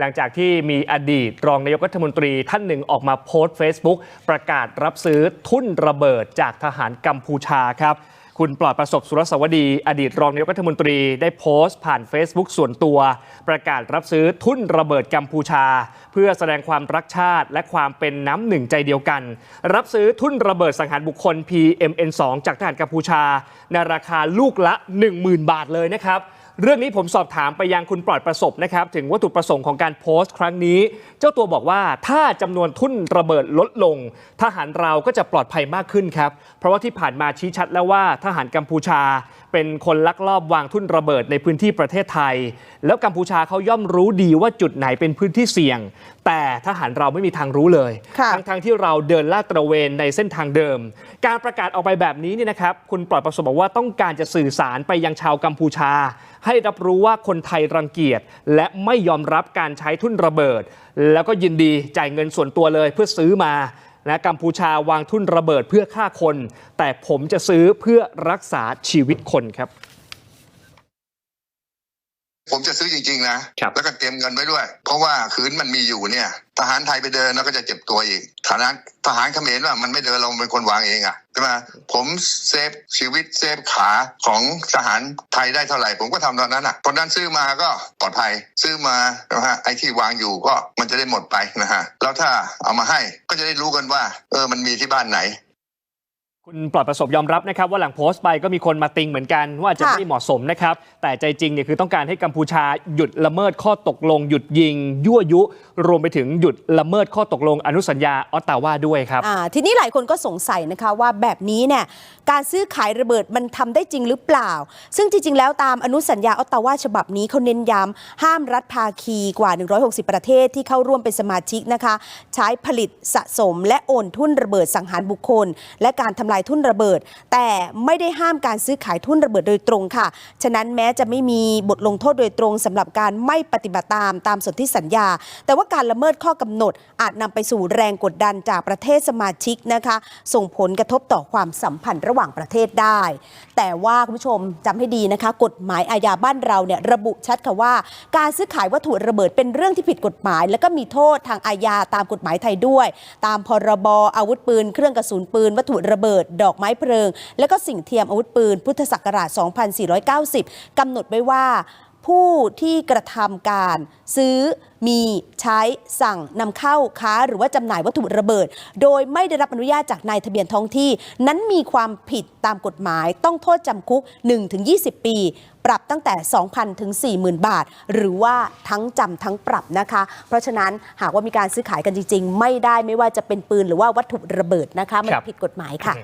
หลังจากที่มีอดีตรองนายกรัฐมนตรีท่านหนึ่งออกมาโพสต์ Facebook ประกาศรับซื้อทุ่นระเบิดจากทหารกัมพูชาครับคุณปลอดประสบสุรสวดี อดีตรองนายกรัฐมนตรีได้โพสต์ผ่าน Facebook ส่วนตัว ประกาศรับซื้อทุ่นระเบิดกัมพูชา เพื่อแสดงความรักชาติและความเป็นน้ำหนึ่งใจเดียวกัน รับซื้อทุ่นระเบิดสังหารบุคคล PMN2 จากทหารกัมพูชา ในราคาลูกละ 10,000 บาทเลยนะครับ เรื่องนี้ผมสอบถามไปยังคุณปลอดประสบนะครับ ถึงวัตถุประสงค์ของการโพสต์ครั้งนี้ เจ้าตัวบอกว่าถ้าจำนวนทุ่นระเบิดลดลง ทหารเราก็จะปลอดภัยมากขึ้นครับ เพราะว่าที่ผ่านมาชี้ชัดแล้วว่าทหารกัมพูชา เป็นคนลักลอบวางทุ่นระเบิดในพื้นที่ประเทศไทย แล้วกัมพูชาเขาย่อมรู้ดีว่าจุดไหนเป็นพื้นที่เสี่ยง แต่ทหารเราไม่มีทางรู้เลยค่ะทั้งทั้งที่เราเดินลาดตระเวนในเส้นทางเดิม การประกาศออกไปแบบนี้เนี่ยนะครับ คุณปลอดประสบบอกว่าต้องการจะสื่อสารไปยังชาวกัมพูชาให้รับรู้ว่าคนไทยรังเกียจและไม่ยอมรับการใช้ทุ่นระเบิด แล้วก็ยินดีจ่ายเงินส่วนตัวเลยเพื่อซื้อมานะกัมพูชาวางทุ่นระเบิดเพื่อฆ่าคน แต่ผมจะซื้อเพื่อรักษาชีวิตคนครับ ผมจะซื้อจริงๆนะครับแล้วก็เตรียมเงินไว้ด้วย เพราะว่าคืนมันมีอยู่เนี่ย ทหารไทยไปเดินแล้วก็จะเจ็บตัวอีกฐานะทหารเขมรว่ามันไม่เดินเราเป็นคนวางเองอะใช่ไหมผมเซฟชีวิตเซฟขาของทหารไทยได้เท่าไหร่ ผมก็ทำตอนนั้นอะตอนนั้นซื้อมาก็ปลอดภัยซื้อมานะฮะไอ้ที่วางอยู่ก็มันจะได้หมดไปนะฮะแล้วถ้าเอามาให้ก็จะได้รู้กันว่า เออมันมีที่บ้านไหน คุณปลอดประสบยอมรับนะครับว่าหลังโพสต์ไปก็มีคนมาติงเหมือนกันว่าอาจจะค่ะไม่เหมาะสมนะครับ แต่ใจจริงเนี่ยคือต้องการให้กัมพูชาหยุดละเมิดข้อตกลง หยุดยิง ยั่วยุ รวมไปถึงหยุดละเมิดข้อตกลงอนุสัญญาออตตาวาด้วยครับอ่าทีนี้หลายคนก็สงสัยนะคะว่าแบบนี้เนี่ยการซื้อขายระเบิดมันทำได้จริงหรือเปล่า ซึ่งจริง ๆ แล้วตามอนุสัญญาออตตาวาฉบับนี้เขาเน้นย้ำห้ามรัฐภาคีกว่า 160 ประเทศที่เข้าร่วมเป็นสมาชิกนะคะ ใช้ผลิตสะสม และโอนทุ่นระเบิดสังหารบุคคล และการทำลายทุ่นระเบิด แต่ไม่ได้ห้ามการซื้อขายทุ่นระเบิดโดยตรงค่ะ ฉะนั้นแม้จะไม่มีบทลงโทษโดยตรงสำหรับการไม่ปฏิบัติตามตามสนธิสัญญา แต่ว่าการละเมิดข้อกำหนด อาจนำไปสู่แรงกดดันจากประเทศสมาชิกนะคะ ส่งผลกระทบต่อความสัมพันธ์ระหว่างประเทศได้ แต่ว่าคุณผู้ชมจำให้ดีนะคะ กฎหมายอาญาบ้านเราเนี่ยระบุชัดค่ะว่า การซื้อขายวัตถุระเบิดเป็นเรื่องที่ผิดกฎหมาย และก็มีโทษทางอาญาตามกฎหมายไทยด้วย ตามพรบอาวุธปืน เครื่องกระสุนปืน วัตถุระเบิดดอกไม้เพลิง และก็สิ่งเทียมอาวุธปืน พุทธศักราช 2490 กำหนดไว้ว่า ผู้ที่กระทำการ ซื้อมีใช้สั่งนำเข้าค้า หรือว่าจำหน่ายวัตถุระเบิด โดยไม่ได้รับอนุญาตจากนายทะเบียนท้องที่ นั้นมีความผิดตามกฎหมาย ต้องโทษจำคุก 1-20 ปี ปรับตั้งแต่ 2,000 ถึง 40,000 บาท หรือว่าทั้งจำทั้งปรับนะคะ เพราะฉะนั้นหากว่ามีการซื้อขายกันจริง ๆ ไม่ได้ไม่ว่าจะเป็นปืนหรือว่าวัตถุระเบิดนะคะมันผิดกฎหมายค่ะ